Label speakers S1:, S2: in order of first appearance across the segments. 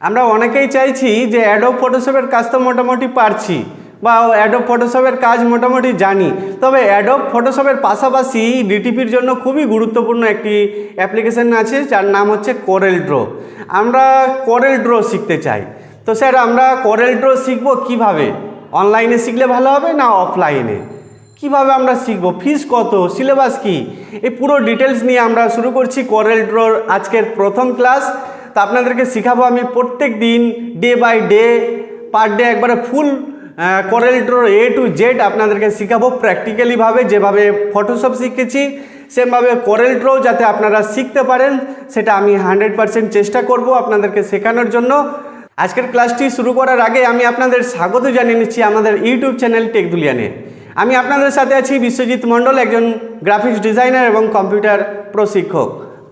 S1: আমরা অনেকেই চাইছি যে অ্যাডোব ফটোশপের কাজ তো মোটামুটি পারছি বা অ্যাডোব ফটোশপের কাজ মোটামুটি জানি। তবে অ্যাডোব ফটোশপের পাশাপাশি ডিটিপির জন্য খুবই গুরুত্বপূর্ণ একটি অ্যাপ্লিকেশন আছে, যার নাম হচ্ছে কোরেল ড্রো আমরা কোরেল ড্রো শিখতে চাই। তো স্যার, আমরা কোরেল ড্রো শিখব কীভাবে? অনলাইনে শিখলে ভালো হবে না অফলাইনে কীভাবে আমরা শিখব? ফিস কত? সিলেবাস কি? এই পুরো ডিটেলস নিয়ে আমরা শুরু করছি কোরেল ড্রোর আজকের প্রথম ক্লাস তা আপনাদেরকে শেখাবো আমি প্রত্যেক দিন day by day per day একবারে full Corel A to Z আপনাদেরকে শেখাবো প্র্যাকটিক্যালিভাবে যেভাবে ফটোশপ শিখেছি, সেমভাবে কোরেল যাতে আপনারা শিখতে পারেন, সেটা আমি হান্ড্রেড পারসেন্ট চেষ্টা করব আপনাদেরকে শেখানোর জন্য। আজকের ক্লাসটি শুরু করার আগে আমি আপনাদের স্বাগত জানিয়ে নিচ্ছি আমাদের ইউটিউব চ্যানেল টেকদুলিয়ানে আমি আপনাদের সাথে আছি বিশ্বজিৎ মণ্ডল, একজন গ্রাফিক্স ডিজাইনার এবং কম্পিউটার প্রশিক্ষক।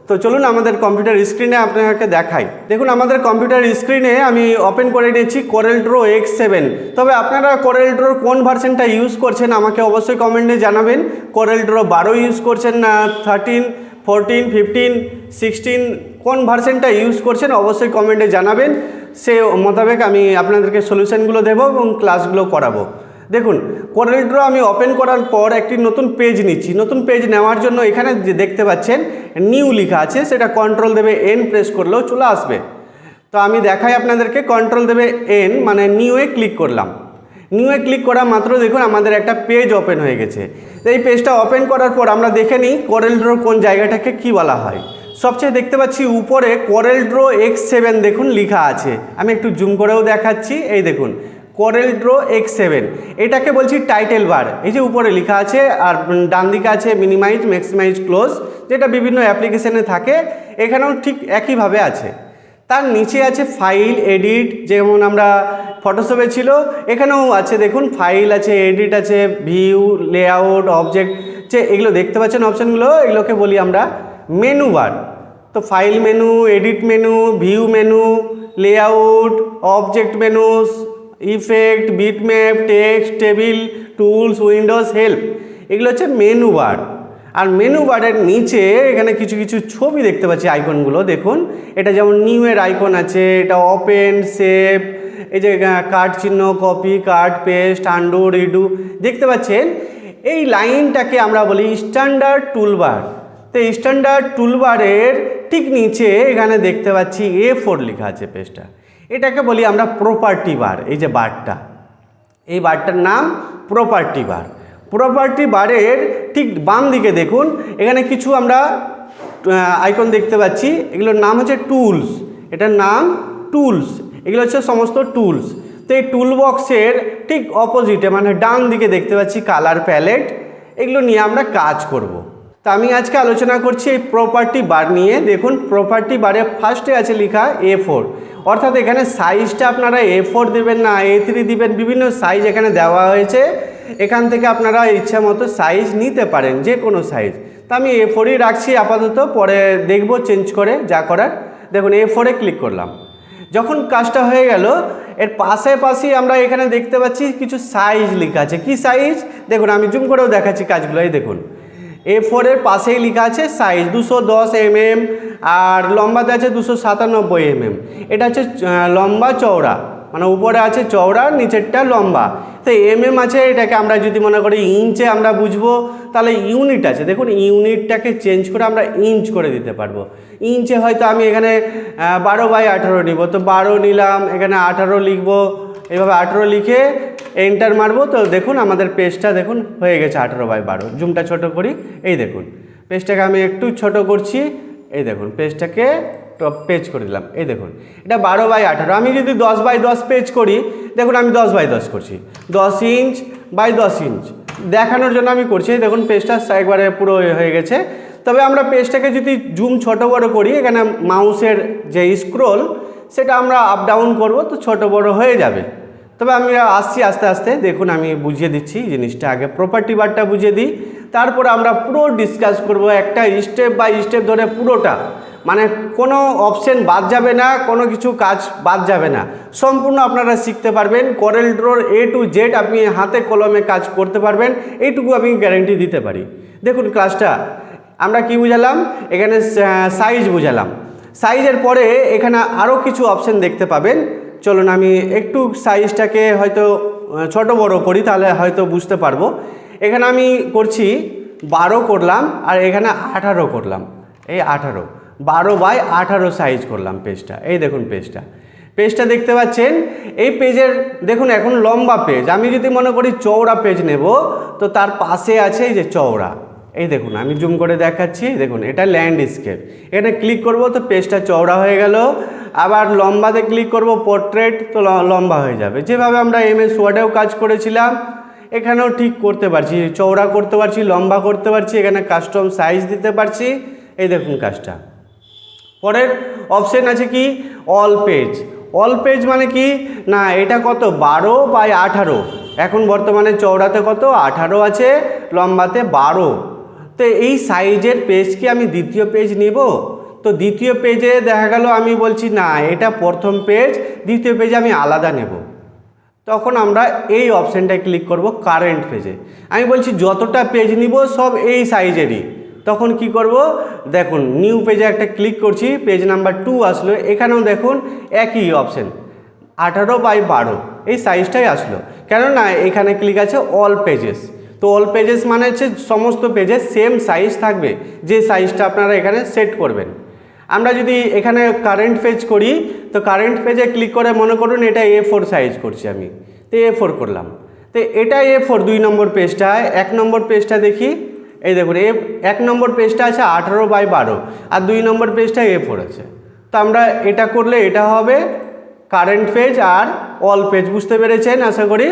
S1: তো চলুন আমাদের কম্পিউটার স্ক্রিনে আপনাকে দেখাই। দেখুন, আমাদের কম্পিউটার স্ক্রিনে আমি ওপেন করে নিয়েছি কোরেল ড্রো এক্স সেভেন তবে আপনারা কোরেল ড্রোর কোন ভার্সনটা ইউজ করছেন আমাকে অবশ্যই কমেন্টে জানাবেন। কোরেল ড্রো বারো ইউজ করছেন না থার্টিন ফোরটিন ফিফটিন সিক্সটিন কোন ভার্সনটা ইউজ করছেন অবশ্যই কমেন্টে জানাবেন। সে মোতাবেক আমি আপনাদেরকে সলিউশনগুলো দেবো এবং ক্লাসগুলো করাবো। দেখুন কোরেল ড্র আমি ওপেন করার পর একটি নতুন পেজ নিচ্ছি। নতুন পেজ নেওয়ার জন্য এখানে যে দেখতে পাচ্ছেন নিউ লেখা আছে, সেটা কন্ট্রোল দেবে এন প্রেস করলেও চলে আসবে। তো আমি দেখাই আপনাদেরকে কন্ট্রোল দেবে এন মানে নিউয়ে ক্লিক করলাম। নিউয়ে ক্লিক করা মাত্র দেখুন আমাদের একটা পেজ ওপেন হয়ে গেছে। এই পেজটা ওপেন করার পর আমরা দেখে নিই কোরেল ড্র কোন জায়গাটাকে কি বলা হয়। সবচেয়ে দেখতে পাচ্ছি উপরে কোরেল ড্রো এক্স সেভেন দেখুন লেখা আছে। আমি একটু জুম করেও দেখাচ্ছি। এই দেখুন কোরেল ড্রো এক্স সেভেন এটাকে বলছি টাইটেল বার। এই যে উপরে লেখা আছে আর ডান দিকে আছে মিনিমাইজ ম্যাক্সিমাইজ ক্লোজ যেটা বিভিন্ন অ্যাপ্লিকেশনে থাকে, এখানেও ঠিক একইভাবে আছে। তার নিচে আছে ফাইল এডিট যেমন আমরা ফটোশপে ছিল, এখানেও আছে দেখুন ফাইল আছে এডিট আছে ভিউ লেআউট অবজেক্ট যে এগুলো দেখতে পাচ্ছেন অপশানগুলো এগুলোকে বলি আমরা মেনু বার তো file menu edit menu view menu layout object menus effect bitmap text table tools windows help এগুলো হচ্ছে মেনু বার আর মেনু বারের নিচে এখানে কিছু কিছু ছবি দেখতে পাচ্ছি আইকনগুলো দেখুন, এটা যেমন নিউ এর আইকন আছে, এটা ওপেন সেভ এই যে কার্ড চিহ্ন copy card paste undo redo দেখতে পাচ্ছেন, এই লাইনটাকে আমরা বলি স্ট্যান্ডার্ড টুলবার তো স্ট্যান্ডার্ড টুলবারের ঠিক নিচে এখানে দেখতে পাচ্ছি এ ফোর লেখা আছে পেজটা এটাকে বলি আমরা প্রপার্টি বার এই যে বারটা এই বারটার নাম প্রপার্টি বার প্রপার্টি বারের ঠিক বাম দিকে দেখুন, এখানে কিছু আমরা আইকন দেখতে পাচ্ছি। এগুলোর নাম হচ্ছে টুলস এটার নাম টুলস এগুলো হচ্ছে সমস্ত টুলস তো এই টুল বক্সের ঠিক অপোজিটে মানে ডান দিকে দেখতে পাচ্ছি কালার প্যালেট এগুলো নিয়ে আমরা কাজ করব। তা আমি আজকে আলোচনা করছি এই প্রপার্টি বার নিয়ে। দেখুন প্রপার্টি বারে ফার্স্টে আছে লেখা এ ফোর অর্থাৎ এখানে সাইজটা আপনারা এ ফোর দেবেন না এ থ্রি দিবেন, বিভিন্ন সাইজ এখানে দেওয়া হয়েছে। এখান থেকে আপনারা ইচ্ছা মতো সাইজ নিতে পারেন যে কোনো সাইজ তা আমি এ ফোরই রাখছি আপাতত, পরে দেখব চেঞ্জ করে যা করার। দেখুন এ ফোরে ক্লিক করলাম। যখন কাজটা হয়ে গেল, এর পাশে পাশেই আমরা এখানে দেখতে পাচ্ছি কিছু সাইজ লেখা আছে। কি সাইজ দেখুন, আমি জুম করেও দেখাচ্ছি কাজগুলো, এই দেখুন। এ ফোরের পাশেই লেখা আছে সাইজ দুশো দশ এমএম আর লম্বাতে আছে দুশো সাতানব্বই এমএম এটা হচ্ছে লম্বা চওড়া। মানে উপরে আছে চওড়া, নিচেরটা লম্বা। তো এমএম আছে, এটাকে আমরা যদি মনে করি ইঞ্চে আমরা বুঝব, তাহলে ইউনিট আছে। দেখুন, ইউনিটটাকে চেঞ্জ করে আমরা ইঞ্চ করে দিতে পারব। ইঞ্চে হয়তো আমি এখানে বারো বাই আঠারো নিব। তো বারো নিলাম, এখানে আঠারো লিখব। এভাবে আঠেরো লিখে এন্টার মারবো। তো দেখুন, আমাদের পেজটা দেখুন, হয়ে গেছে আঠেরো বাই বারো। জুমটা ছোট করি, এই দেখুন। পেজটাকে আমি একটু ছোট করছি, এই দেখুন, পেজটাকে টপ পেজ করে দিলাম। এই দেখুন, এটা বারো বাই আঠারো। আমি যদি দশ বাই দশ পেজ করি, দেখুন আমি দশ বাই দশ করছি। দশ ইঞ্চ বাই দশ ইঞ্চ দেখানোর জন্য আমি করছি। দেখুন পেজটা একবারে পুরো হয়ে গেছে। তবে আমরা পেজটাকে যদি জুম ছোট বড় করি, এখানে মাউসের যে স্ক্রোল সেটা আমরা আপ ডাউন করব, তো ছোট বড় হয়ে যাবে। তবে আমি আসছি আস্তে আস্তে। দেখুন, আমি বুঝিয়ে দিচ্ছি জিনিসটা আগে। প্রপার্টি বারটা বুঝিয়ে দিই। তারপর আমরা পুরো ডিসকাস করব একটা স্টেপ বাই স্টেপ ধরে পুরোটা। মানে কোনো অপশন বাদ যাবে না, কোনো কিছু কাজ বাদ যাবে না। সম্পূর্ণ আপনারা শিখতে পারবেন। করেল ড্রোর এ টু জেড আপনি হাতে কলমে কাজ করতে পারবেন। এইটুকু আমি গ্যারেন্টি দিতে পারি। দেখুন ক্লাসটা আমরা কি বুঝালাম? এখানে সাইজ বুঝালাম। সাইজের পরে এখানে আরও কিছু অপশন দেখতে পাবেন। চলুন আমি একটু সাইজটাকে হয়তো ছোট বড় করি, তাহলে হয়তো বুঝতে পারব। এখানে আমি করছি বারো করলাম, আর এখানে আঠারো করলাম। এই আঠারো। বারো বাই আঠারো সাইজ করলাম পেজটা এই দেখুন পেজটা পেজটা দেখতে পাচ্ছেন? এই পেজের দেখুন এখন লম্বা পেজ আমি যদি মনে করি চওড়া পেজ নেব, তো তার পাশে আছে এই যে চওড়া। এই দেখুন, আমি জুম করে দেখাচ্ছি। দেখুন, এটা ল্যান্ডস্কেপ এখানে ক্লিক করব, তো পেজটা চওড়া হয়ে গেল। আবার লম্বাতে ক্লিক করব পোর্ট্রেট তো লম্বা হয়ে যাবে। যেভাবে আমরা এম এস ওয়ার্ডেও কাজ করেছিলাম, এখানেও ঠিক করতে পারছি। চওড়া করতে পারছি, লম্বা করতে পারছি, এখানে কাস্টম সাইজ দিতে পারছি। এই দেখুন কাজটা। পরের অপশন আছে কি? অল পেজ অল পেজ মানে কি? না, এটা কত? বারো বাই আঠারো। এখন বর্তমানে চওড়াতে কত? আঠারো আছে, লম্বাতে বারো। তো এই সাইজের পেজ কি আমি দ্বিতীয় পেজ নিব? তো দ্বিতীয় পেজে দেখা গেল, আমি বলছি, না, এটা প্রথম পেজ দ্বিতীয় পেজে আমি আলাদা নেব। তখন আমরা এই অপশানটায় ক্লিক করব কারেন্ট পেজে আমি বলছি, যতটা পেজ নিব, সব এই সাইজেরই। তখন কি করব? দেখুন নিউ পেজে একটা ক্লিক করছি পেজ নাম্বার টু আসলো, এখানেও দেখুন একই অপশান আঠারো বাই বারো, এই সাইজটাই আসলো। কেননা, এখানে ক্লিক আছে অল পেজেস তো অল পেজেস মানে হচ্ছে সমস্ত পেজে সেম সাইজ থাকবে, যে সাইজটা আপনারা এখানে সেট করবেন। আমরা যদি এখানে কারেন্ট পেজ করি, তো কারেন্ট পেজে ক্লিক করে মনে করুন এটা এ ফোর সাইজ করছি আমি, তো এ ফোর করলাম। তো এটা এ ফোর দুই নম্বর পেজটা এক নম্বর পেজটা দেখি এই দেখুন, এ এক নম্বর পেজটা আছে আঠারো বাই বারো, আর দুই নম্বর পেজটা এ ফোর আছে। তো আমরা এটা করলে এটা হবে কারেন্ট পেজ আর অল পেজ বুঝতে পেরেছেন? আশা করি?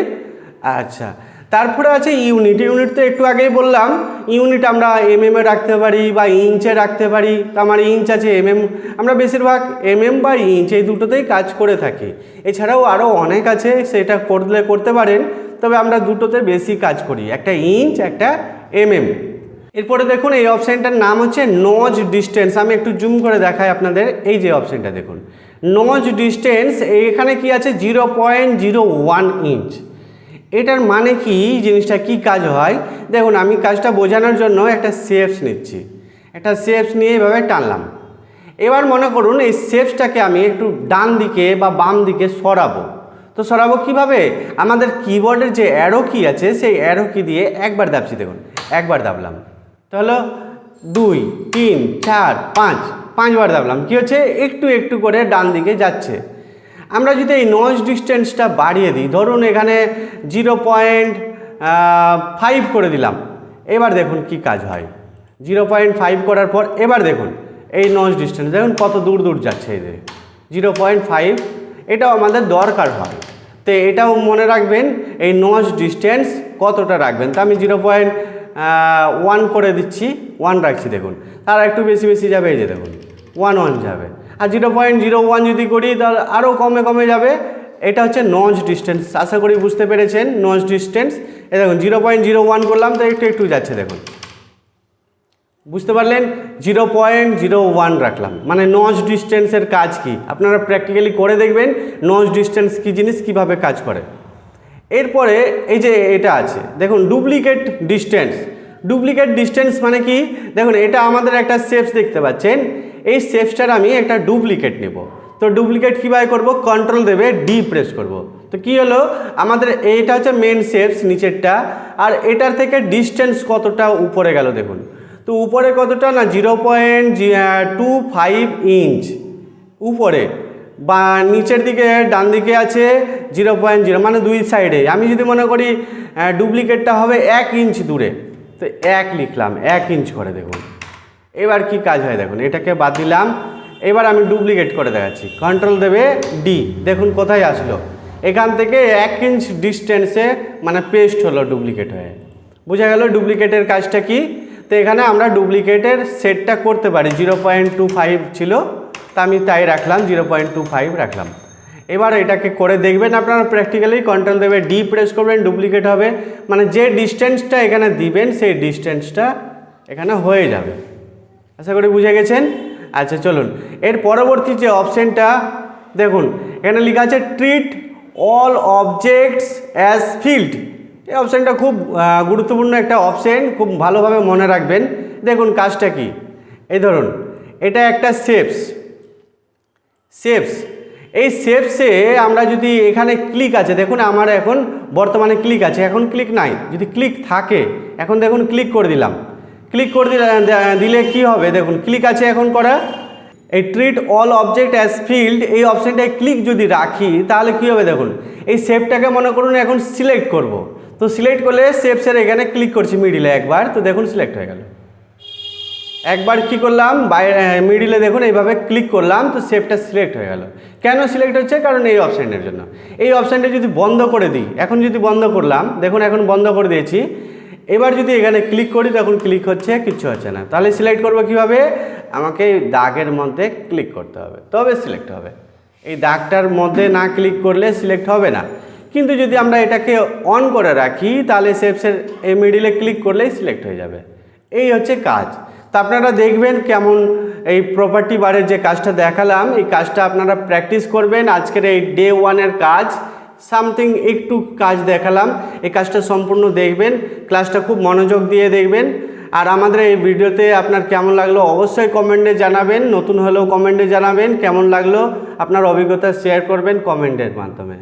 S1: আচ্ছা তারপরে আছে ইউনিট ইউনিট তো একটু আগেই বললাম ইউনিট আমরা এম এ রাখতে পারি বা ইঞ্চে রাখতে পারি, তো আমার ইঞ্চ আছে এম এম আমরা বেশিরভাগ এম এম বা ইঞ্চ এই দুটোতেই কাজ করে থাকি। এছাড়াও আরও অনেক আছে, সেটা করলে করতে পারেন, তবে আমরা দুটোতে বেশি কাজ করি, একটা ইঞ্চ একটা এম এম এরপরে দেখুন, এই অপশানটার নাম হচ্ছে নজ ডিস্টেন্স। আমি একটু জুম করে দেখাই আপনাদের, এই যে অপশানটা দেখুন। নজ ডিস্টেন্স, এখানে কি আছে? Zero point zero one inch. এটার মানে কি? জিনিসটা কি কাজ হয়? দেখুন, আমি কাজটা বোঝানোর জন্য একটা শেপস নিচ্ছি। একটা শেপস নিয়ে এভাবে টানলাম। এবার মনে করুন, এই শেপসটাকে আমি একটু ডান দিকে বা বাম দিকে সরাবো। তো সরাবো কীভাবে? আমাদের কিবোর্ডের যে অ্যারো কি আছে, সেই অ্যারো কি দিয়ে একবার দাবছি, দেখুন, একবার দাবলাম। তো হলো দুই, তিন, চার, পাঁচ। পাঁচবার দাবলাম। কি হচ্ছে? একটু একটু করে ডান দিকে যাচ্ছে। আমরা যদি এই নজ ডিস্টেন্সটা বাড়িয়ে দিই, ধরুন এখানে জিরো পয়েন্ট ফাইভ করে দিলাম। এবার দেখুন কি কাজ হয়। জিরো পয়েন্ট ফাইভ করার পর এবার দেখুন এই নজ ডিস্টেন্স দেখুন কত দূর দূর যাচ্ছে এদের। জিরো পয়েন্ট ফাইভ এটাও আমাদের দরকার হয়। তো এটাও মনে রাখবেন, এই নজ ডিস্টেন্স কতটা রাখবেন? তো আমি জিরো পয়েন্ট ওয়ান করে দিচ্ছি ওয়ান রাখছি, দেখুন। তার একটু বেশি বেশি যাবে, এই যে দেখুন ওয়ান ওয়ান যাবে। আর জিরো পয়েন্ট জিরো ওয়ান যদি করি তাহলে আরও কমে কমে যাবে। এটা হচ্ছে নজ ডিস্টেন্স আশা করি বুঝতে পেরেছেন নজ ডিস্টেন্স এ দেখুন জিরো পয়েন্ট জিরো ওয়ান করলাম তো একটু একটু যাচ্ছে, দেখুন। বুঝতে পারলেন? জিরো পয়েন্ট জিরো ওয়ান রাখলাম। মানে নজ ডিস্টেন্সের কাজ কি? আপনারা প্র্যাকটিক্যালি করে দেখবেন নজ ডিস্টেন্স কী জিনিস, কীভাবে কাজ করে। এরপরে এই যে এটা আছে, দেখুন ডুপ্লিকেট ডিস্টেন্স ডুপ্লিকেট ডিস্টেন্স মানে কি? দেখুন, এটা আমাদের একটা শেপস দেখতে পাচ্ছেন। এই শেপসটার আমি একটা ডুপ্লিকেট নেব। তো ডুপ্লিকেট কীভাবে করব? কন্ট্রোল দেবে ডি প্রেস করব। তো কি হলো? আমাদের এইটা হচ্ছে মেন শেপস নিচেরটা। আর এটার থেকে ডিস্টেন্স কতটা উপরে গেল দেখুন। তো উপরে কতটা? না zero point two five inch উপরে। বা নিচের দিকে, ডান দিকে আছে জিরো পয়েন্ট জিরো মানে দুই সাইডে আমি যদি মনে করি ডুপ্লিকেটটা হবে এক ইঞ্চ দূরে, তো এক লিখলাম, এক ইঞ্চ করে দেখুন। এবার কি কাজ হয় দেখুন, এটাকে বাদ দিলাম। এবার আমি ডুপ্লিকেট করে দেখাচ্ছি। কন্ট্রোল দেবে ডি দেখুন কোথায় আসলো। এখান থেকে এক ইঞ্চ ডিস্টেন্সে মানে পেস্ট হলো ডুপ্লিকেট হয়ে। বোঝা গেল ডুপ্লিকেটের কাজটা কি? তো এখানে আমরা ডুপ্লিকেটের সেটটা করতে পারি জিরো পয়েন্ট টু ফাইভ ছিল। তা আমি তাই রাখলাম, জিরো পয়েন্ট টু ফাইভ রাখলাম। এবার এটাকে করে দেখবেন আপনারা প্র্যাকটিক্যালি কন্ট্রোল দেবে ডি প্রেস করবেন ডুপ্লিকেট হবে। মানে যে ডিস্টেন্সটা এখানে দিবেন, সেই ডিস্টেন্সটা এখানে হয়ে যাবে। আশা করি বুঝে গেছেন? আচ্ছা চলুন। এর পরবর্তী যে অপশানটা দেখুন, এখানে লেখা আছে treat all objects as field এই অপশানটা খুব গুরুত্বপূর্ণ একটা অপশান খুব ভালোভাবে মনে রাখবেন। দেখুন, কাজটা কি? এই ধরুন, এটা একটা শেপস শেপস এই শেপসে আমরা যদি এখানে ক্লিক আছে, দেখুন আমার এখন বর্তমানে ক্লিক আছে, এখন ক্লিক নাই। যদি ক্লিক থাকে, এখন দেখুন ক্লিক করে দিলাম। ক্লিক করে দিলে কি হবে? দেখুন ক্লিক আছে এখন করা। এই treat all object as field এই অপশানটায় ক্লিক যদি রাখি, তাহলে কি হবে দেখুন? এই শেপটাকে মনে করুন এখন সিলেক্ট করব। তো সিলেক্ট করলে শেপসের এখানে ক্লিক করছি মিডিলে একবার, তো দেখুন সিলেক্ট হয়ে গেল। একবার কি করলাম, বাইরে মিডিলে দেখুন, এইভাবে ক্লিক করলাম, তো শেপটা সিলেক্ট হয়ে গেল। কেন সিলেক্ট হচ্ছে? কারণ এই অপশানটার জন্য। এই অপশানটা যদি বন্ধ করে দিই, এখন যদি বন্ধ করলাম, দেখুন এখন বন্ধ করে দিয়েছি, এবার যদি এখানে ক্লিক করি, তখন ক্লিক হচ্ছে, কিচ্ছু হচ্ছে না। তাহলে সিলেক্ট করব কীভাবে? আমাকে দাগের মধ্যে ক্লিক করতে হবে, তবে সিলেক্ট হবে। এই দাগটার মধ্যে না ক্লিক করলে সিলেক্ট হবে না। কিন্তু যদি আমরা এটাকে অন করে রাখি, তাহলে শেপসের এই মিডিলে ক্লিক করলেই সিলেক্ট হয়ে যাবে। এই হচ্ছে কাজ। তা আপনারা দেখবেন কেমন এই প্রপার্টি বারের যে কাজটা দেখালাম, এই কাজটা আপনারা প্র্যাকটিস করবেন। আজকের এই ডে ওয়ানের কাজ সামথিং একটু কাজ দেখালাম। এই কাজটা সম্পূর্ণ দেখবেন ক্লাসটা খুব মনোযোগ দিয়ে দেখবেন। আর আমাদের এই ভিডিওতে আপনার কেমন লাগল অবশ্যই কমেন্টে জানাবেন, নতুন হলেও কমেন্টে জানাবেন, কেমন লাগল আপনার অভিজ্ঞতা শেয়ার করবেন কমেন্টের মাধ্যমে।